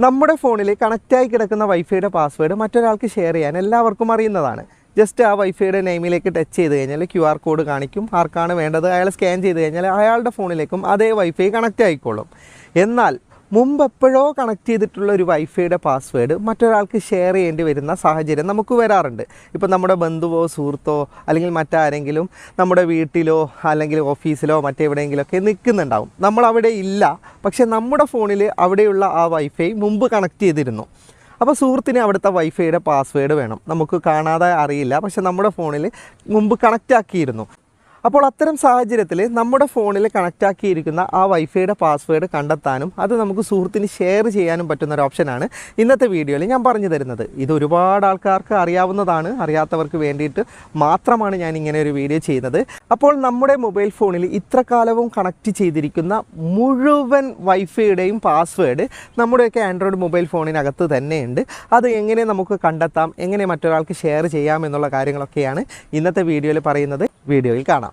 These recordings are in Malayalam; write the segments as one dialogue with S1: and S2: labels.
S1: നമ്മുടെ ഫോണിൽ കണക്റ്റായി കിടക്കുന്ന വൈഫൈയുടെ പാസ്വേഡ് മറ്റൊരാൾക്ക് ഷെയർ ചെയ്യാൻ എല്ലാവർക്കും അറിയുന്നതാണ്. ജസ്റ്റ് ആ വൈഫൈയുടെ നെയിമിലേക്ക് ടച്ച് ചെയ്ത് കഴിഞ്ഞാൽ ക്യു ആർ കോഡ് കാണിക്കും. ആർക്കാണ് വേണ്ടത്? അയാൾ സ്കാൻ ചെയ്ത് കഴിഞ്ഞാൽ അയാളുടെ ഫോണിലേക്കും അതേ വൈഫൈ കണക്റ്റ് ആയിക്കോളും. എന്നാൽ മുമ്പ് എപ്പോഴോ കണക്ട് ചെയ്തിട്ടുള്ള ഒരു വൈഫൈയുടെ പാസ്വേഡ് മറ്റൊരാൾക്ക് ഷെയർ ചെയ്യേണ്ടി വരുന്ന സാഹചര്യം നമുക്ക് വരാറുണ്ട്. ഇപ്പോൾ നമ്മുടെ ബന്ധുവോ സുഹൃത്തോ അല്ലെങ്കിൽ മറ്റാരെങ്കിലും നമ്മുടെ വീട്ടിലോ അല്ലെങ്കിൽ ഓഫീസിലോ മറ്റെവിടെയെങ്കിലുമൊക്കെ നിൽക്കുന്നുണ്ടാവും. നമ്മൾ അവിടെ ഇല്ല. പക്ഷെ നമ്മുടെ ഫോണിൽ അവിടെയുള്ള ആ വൈഫൈ മുമ്പ് കണക്ട് ചെയ്തിരുന്നു. അപ്പോൾ സുഹൃത്തിന് അവിടുത്തെ വൈഫൈയുടെ പാസ്വേഡ് വേണം. നമുക്ക് കാണാതെ അറിയില്ല. പക്ഷെ നമ്മുടെ ഫോണിൽ മുമ്പ് കണക്റ്റ് ആക്കിയിരുന്നു. അപ്പോൾ അത്തരം സാഹചര്യത്തിൽ നമ്മുടെ ഫോണിൽ കണക്റ്റാക്കിയിരിക്കുന്ന ആ വൈഫൈയുടെ പാസ്വേഡ് കണ്ടെത്താനും അത് നമുക്ക് സുഹൃത്തിന് ഷെയർ ചെയ്യാനും പറ്റുന്ന ഒരു ഓപ്ഷനാണ് ഇന്നത്തെ വീഡിയോയിൽ ഞാൻ പറഞ്ഞു തരുന്നത്. ഇത് ഒരുപാട് ആൾക്കാർക്ക് അറിയാവുന്നതാണ്. അറിയാത്തവർക്ക് വേണ്ടിയിട്ട് മാത്രമാണ് ഞാൻ ഇങ്ങനെ ഒരു വീഡിയോ ചെയ്യുന്നത്. അപ്പോൾ നമ്മുടെ മൊബൈൽ ഫോണിൽ ഇത്ര കാലവും കണക്റ്റ് ചെയ്തിരിക്കുന്ന മുഴുവൻ വൈഫൈയുടെയും പാസ്വേഡ് നമ്മുടെയൊക്കെ ആൻഡ്രോയിഡ് മൊബൈൽ ഫോണിനകത്ത് തന്നെയുണ്ട്. അത് എങ്ങനെ നമുക്ക് കണ്ടെത്താം? എങ്ങനെ മറ്റൊരാൾക്ക് ഷെയർ ചെയ്യാം എന്നുള്ള കാര്യങ്ങളൊക്കെയാണ് ഇന്നത്തെ വീഡിയോയിൽ പറയുന്നത്. വീഡിയോയിൽ കാണാം.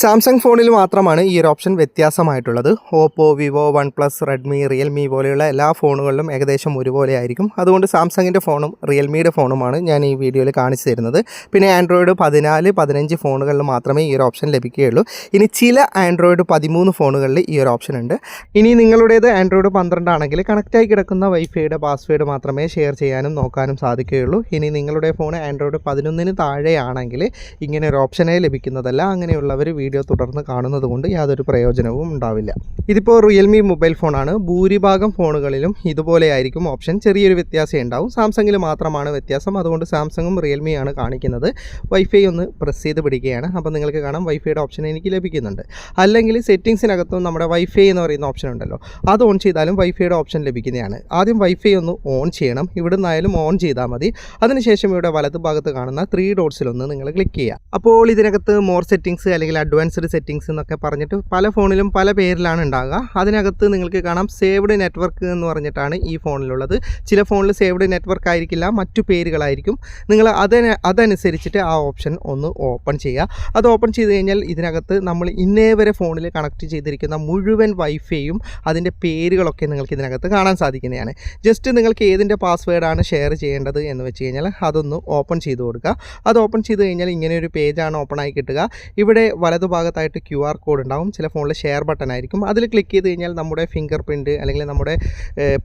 S1: സാംസങ് ഫോണിൽ മാത്രമാണ് ഈ ഒരു option വ്യത്യാസമായിട്ടുള്ളത്. Oppo Vivo OnePlus Redmi Realme പോലെയുള്ള എല്ലാ ഫോണുകളിലും ഏകദേശം ഒരുപോലെ ആയിരിക്കും. അതുകൊണ്ട് സാംസങ്ങിന്റെ ഫോണും റിയൽമിയുടെ ഫോണുമാണ് ഞാൻ ഈ വീഡിയോയിൽ കാണിച്ചു തരുന്നത്. പിന്നെ ആൻഡ്രോയിഡ് പതിനാല് പതിനഞ്ച് ഫോണുകളിൽ മാത്രമേ ഈ ഒരു ഓപ്ഷൻ ലഭിക്കുകയുള്ളൂ. ഇനി ചില ആൻഡ്രോയിഡ് പതിമൂന്ന് ഫോണുകളിൽ ഈ ഒരു ഓപ്ഷൻ ഉണ്ട്. ഇനി നിങ്ങളുടേത് ആൻഡ്രോയിഡ് പന്ത്രണ്ട് ആണെങ്കിൽ കണക്റ്റായി കിടക്കുന്ന വൈഫൈയുടെ പാസ്വേഡ് മാത്രമേ ഷെയർ ചെയ്യാനും നോക്കാനും സാധിക്കുകയുള്ളൂ. ഇനി നിങ്ങളുടെ ഫോൺ ആൻഡ്രോയിഡ് പതിനൊന്നിന് താഴെയാണെങ്കിൽ ഇങ്ങനെ ഒരു ഓപ്ഷനേ ലഭിക്കുന്നതല്ല. അങ്ങനെയുള്ളവർ വീഡിയോ തുടർന്ന് കാണുന്നത് കൊണ്ട് യാതൊരു പ്രയോജനവും ഉണ്ടാവില്ല. ഇതിപ്പോൾ റിയൽമി മൊബൈൽ ഫോണാണ്. ഭൂരിഭാഗം ഫോണുകളിലും ഇതുപോലെ ആയിരിക്കും ഓപ്ഷൻ. ചെറിയൊരു വ്യത്യാസം ഉണ്ടാവും. സാംസങ്ങിൽ മാത്രമാണ് വ്യത്യാസം. അതുകൊണ്ട് സാംസങ്ങും റിയൽമിയാണ് കാണിക്കുന്നത്. വൈഫൈ ഒന്ന് പ്രസ് ചെയ്ത് പിടിക്കുകയാണ്. അപ്പോൾ നിങ്ങൾക്ക് കാണാം വൈഫൈയുടെ ഓപ്ഷൻ എനിക്ക് ലഭിക്കുന്നുണ്ട്. അല്ലെങ്കിൽ സെറ്റിങ്സിനകത്തും നമ്മുടെ വൈഫൈ എന്ന് പറയുന്ന ഓപ്ഷൻ ഉണ്ടല്ലോ അത് ഓൺ ചെയ്താലും വൈഫൈയുടെ ഓപ്ഷൻ ലഭിക്കുന്നതാണ്. ആദ്യം വൈഫൈ ഒന്ന് ഓൺ ചെയ്യണം. ഇവിടെ നിന്നായാലും ഓൺ ചെയ്താൽ മതി. അതിനുശേഷം ഇവിടെ വലത് ഭാഗത്ത് കാണുന്ന ത്രീ ഡോട്ട്സിലൊന്ന് നിങ്ങൾ ക്ലിക്ക് ചെയ്യുക. അപ്പോൾ ഇതിനകത്ത് മോർ സെറ്റിങ്സ് അല്ലെങ്കിൽ അഡ്വാൻസ്ഡ് സെറ്റിങ്സ് എന്നൊക്കെ പറഞ്ഞിട്ട് പല ഫോണിലും പല പേരിലാണ് ഉണ്ടാകുക അതിനകത്ത് നിങ്ങൾക്ക് കാണാം സേവ്ഡ് നെറ്റ്വർക്ക് എന്ന് പറഞ്ഞിട്ടാണ് ഈ ഫോണിലുള്ളത്. ചില ഫോണിൽ സേവ്ഡ് നെറ്റ്വർക്ക് ആയിരിക്കില്ല മറ്റു പേരുകളായിരിക്കും. നിങ്ങൾ അതിന് അതനുസരിച്ചിട്ട് ആ ഓപ്ഷൻ ഒന്ന് ഓപ്പൺ ചെയ്യുക. അത് ഓപ്പൺ ചെയ്ത് കഴിഞ്ഞാൽ ഇതിനകത്ത് നമ്മൾ ഇന്നേ വരെ ഫോണിൽ കണക്ട് ചെയ്തിരിക്കുന്ന മുഴുവൻ വൈഫൈയും അതിന്റെ പേരുകളൊക്കെ നിങ്ങൾക്ക് ഇതിനകത്ത് കാണാൻ സാധിക്കുന്നതാണ്. ജസ്റ്റ് നിങ്ങൾക്ക് ഏതിന്റെ പാസ്വേഡാണ് ഷെയർ ചെയ്യേണ്ടത് എന്ന് വെച്ച് കഴിഞ്ഞാൽ അതൊന്ന് ഓപ്പൺ ചെയ്ത് കൊടുക്കുക. അത് ഓപ്പൺ ചെയ്ത് കഴിഞ്ഞാൽ ഇങ്ങനെ ഒരു പേജാണ് ഓപ്പൺ ആയി കിട്ടുക. ഇവിടെ വലതുഭാഗത്തായിട്ട് ക്യു ആർ കോഡ് ഉണ്ടാവും. ചില ഫോണിൽ ഷെയർ ബട്ടൺ ആയിരിക്കും. അതിൽ ക്ലിക്ക് ചെയ്ത് കഴിഞ്ഞാൽ നമ്മുടെ ഫിംഗർ പ്രിന്റ് അല്ലെങ്കിൽ നമ്മുടെ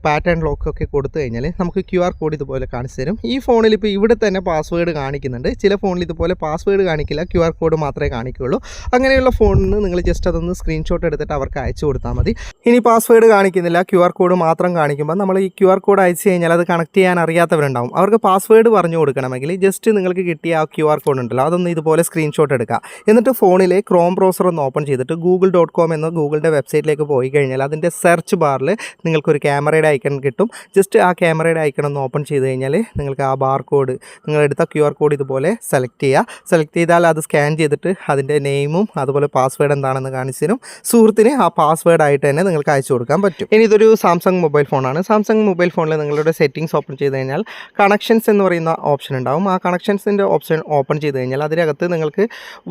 S1: പാറ്റേൺ ലോക്ക് ഒക്കെ കൊടുത്തു കഴിഞ്ഞാൽ നമുക്ക് ക്യു ആർ കോഡ് ഇതുപോലെ കാണിച്ചു തരും. ഈ ഫോണിൽ ഇപ്പോൾ ഇവിടെ തന്നെ പാസ്വേഡ് കാണിക്കുന്നുണ്ട്. ചില ഫോണിൽ ഇതുപോലെ പാസ്വേഡ് കാണിക്കില്ല. ക്യു ആർ കോഡ് മാത്രമേ കാണിക്കുകയുള്ളൂ അങ്ങനെയുള്ള ഫോണിൽ നിന്ന് നിങ്ങൾ ജസ്റ്റ് അതൊന്ന് സ്ക്രീൻഷോട്ട് എടുത്തിട്ട് അവർക്ക് അയച്ചു കൊടുത്താൽ മതി. ഇനി പാസ്വേഡ് കാണിക്കുന്നില്ല. ക്യു ആർ കോഡ് മാത്രം കാണിക്കുമ്പോൾ നമ്മൾ ഈ ക്യു ആർ കോഡ് അയച്ചു കഴിഞ്ഞാൽ അത് കണക്ട് ചെയ്യാൻ അറിയാത്തവരുണ്ടാവും. അവർക്ക് പാസ്വേഡ് പറഞ്ഞു കൊടുക്കണമെങ്കിൽ ജസ്റ്റ് നിങ്ങൾക്ക് കിട്ടിയ ആ ക്യു ആർ കോഡ് ഉണ്ടല്ലോ. അതൊന്ന് ഇതുപോലെ സ്ക്രീൻഷോട്ട് എടുക്കുക. എന്നിട്ട് ഫോണിലെ ക്രോം ബ്രൗസർ ഒന്ന് ഓപ്പൺ ചെയ്തിട്ട് ഗൂഗിൾ ഡോട്ട് കോം എന്ന ഗൂഗിളിന്റെ വെബ്സൈറ്റിലേക്ക് പോയി കഴിഞ്ഞാൽ അതിന്റെ സെർച്ച് ബാറിൽ നിങ്ങൾക്കൊരു ക്യാമറയുടെ ഐക്കൺ കിട്ടും. ജസ്റ്റ് ആ ക്യാമറയുടെ ഐക്കൺ ഒന്ന് ഓപ്പൺ ചെയ്ത് കഴിഞ്ഞാൽ നിങ്ങൾക്ക് ആ ബാർ കോഡ് നിങ്ങൾ എടുത്ത ക്യു ആർ കോഡ് ഇതുപോലെ സെലക്ട് ചെയ്യുക സെലക്ട് ചെയ്താൽ അത് സ്കാൻ ചെയ്തിട്ട് അതിന്റെ നെയിമും അതുപോലെ പാസ്വേഡ് എന്താണെന്ന് കാണിച്ചു തരും സുഹൃത്തിന് ആ പാസ്വേഡ് ആയിട്ട് തന്നെ നിങ്ങൾക്ക് അയച്ചു കൊടുക്കാൻ പറ്റും. ഇനി ഇതൊരു സാംസങ് മൊബൈൽ ഫോണാണ് സാംസങ് മൊബൈൽ ഫോണിൽ നിങ്ങളുടെ സെറ്റിംഗ്സ് ഓപ്പൺ ചെയ്ത് കഴിഞ്ഞാൽ കണക്ഷൻസ് എന്ന് പറയുന്ന ഓപ്ഷൻ ഉണ്ടാവും. ആ കണക്ഷൻസിന്റെ ഓപ്ഷൻ ഓപ്പൺ ചെയ്ത് കഴിഞ്ഞാൽ അതിനകത്ത് നിങ്ങൾക്ക്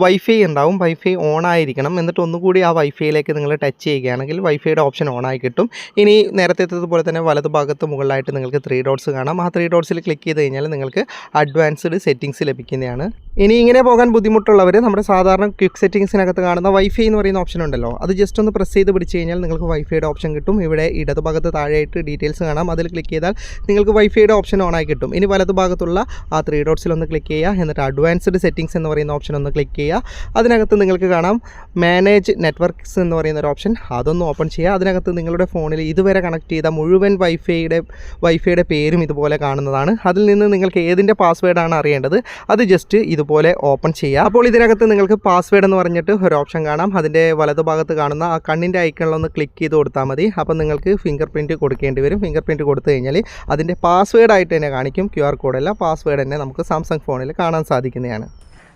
S1: വൈഫൈ ഉണ്ടാവും. വൈഫൈ ഓൺ ആയിരിക്കണം എന്നിട്ട് ഒന്നുകൂടി ആ വൈഫൈയിലേക്ക് നിങ്ങൾ ടച്ച് ചെയ്യുകയാണെങ്കിൽ വൈഫൈയുടെ ഓപ്ഷൻ ഓൺ ആയി കിട്ടും. ഇനി നേരത്തെ എത്തതുപോലെ തന്നെ വലതു ഭാഗത്ത് മുകളിലായിട്ട് നിങ്ങൾക്ക് ത്രീ ഡോട്ട്സ് കാണാം. ആ ത്രീ ഡോട്ട്സിൽ ക്ലിക്ക് ചെയ്ത് കഴിഞ്ഞാൽ നിങ്ങൾക്ക് അഡ്വാൻസ്ഡ് സെറ്റിംഗ്സ് ലഭിക്കുന്നതാണ്. ഇനി ഇങ്ങനെ പോകാൻ ബുദ്ധിമുട്ടുള്ളവർ നമ്മുടെ സാധാരണ ക്വിക്ക് സെറ്റിങ്സിനകത്ത് കാണുന്ന വൈഫൈ എന്ന് പറയുന്ന ഓപ്ഷൻ ഉണ്ടല്ലോ. അത് ജസ്റ്റ് ഒന്ന് പ്രസ് ചെയ്ത് പിടിച്ച് കഴിഞ്ഞാൽ നിങ്ങൾക്ക് വൈഫൈയുടെ ഓപ്ഷൻ കിട്ടും. ഇവിടെ ഇടതുഭാഗത്ത് താഴെയായിട്ട് ഡീറ്റെയിൽസ് കാണാം. അതിൽ ക്ലിക്ക് ചെയ്താൽ നിങ്ങൾക്ക് വൈഫൈയുടെ ഓപ്ഷൻ ഓൺ ആയി കിട്ടും. ഇനി വലതു ഭാഗത്തുള്ള ആ ത്രീ ഡോട്ട്സിൽ ഒന്ന് ക്ലിക്ക് ചെയ്യുക. എന്നിട്ട് അഡ്വാൻസ്ഡ് സെറ്റിങ്സ് എന്ന് പറയുന്ന ഓപ്ഷൻ ഒന്ന് ക്ലിക്ക് ചെയ്യുക. അതിനകത്ത് നിങ്ങൾക്ക് കാണാം മാനേജ് നെറ്റ്വർക്ക്സ് എന്ന് പറയുന്ന ഒരു ഓപ്ഷൻ അതൊന്ന് ഓപ്പൺ ചെയ്യുക. അതിനകത്ത് നിങ്ങളുടെ ഫോണിൽ ഇതുവരെ കണക്ട് ചെയ്ത മുഴുവൻ വൈഫൈയുടെ വൈഫൈയുടെ പേരും ഇതുപോലെ കാണുന്നതാണ്. അതിൽ നിന്ന് നിങ്ങൾക്ക് ഏതിന്റെ പാസ്വേഡാണ് അറിയേണ്ടത്. അത് ജസ്റ്റ് ഇതുപോലെ ഓപ്പൺ ചെയ്യാം. അപ്പോൾ ഇതിനകത്ത് നിങ്ങൾക്ക് പാസ്വേഡ് എന്ന് പറഞ്ഞിട്ട് ഒരു ഓപ്ഷൻ കാണാം. അതിന്റെ വലതുഭാഗത്ത് കാണുന്ന ആ കണ്ണിന്റെ ഐക്കണിലൊന്ന് ക്ലിക്ക് ചെയ്ത് കൊടുത്താൽ മതി. അപ്പോൾ നിങ്ങൾക്ക് ഫിംഗർ പ്രിന്റ് കൊടുക്കേണ്ടി വരും. ഫിംഗർ പ്രിന്റ് കൊടുത്തു കഴിഞ്ഞാൽ അതിന്റെ പാസ്വേഡ് ആയിട്ട് തന്നെ കാണിക്കും. ക്യു ആർ കോഡല്ല പാസ്വേഡ് തന്നെ നമുക്ക് സാംസങ് ഫോണിൽ കാണാൻ സാധിക്കുന്നതാണ്.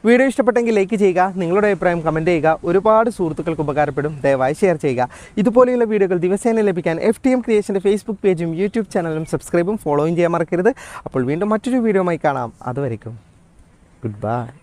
S1: വീഡിയോ ഇഷ്ടപ്പെട്ടെങ്കിൽ ലൈക്ക് ചെയ്യുക. നിങ്ങളുടെ അഭിപ്രായം കമന്റ് ചെയ്യുക. ഒരുപാട് സുഹൃത്തുക്കൾക്ക് ഉപകാരപ്പെടും. ദയവായി ഷെയർ ചെയ്യുക. ഇതുപോലെയുള്ള വീഡിയോകൾ ദിവസേന ലഭിക്കാൻ എഫ് ടി എം ക്രിയേഷന്റെ ഫേസ്ബുക്ക് പേജും യൂട്യൂബ് ചാനലും സബ്സ്ക്രൈബും ഫോളോയും ചെയ്യാൻ മറക്കരുത്. അപ്പോൾ വീണ്ടും മറ്റൊരു വീഡിയോയുമായി കാണാം. അതുവരെയും Goodbye.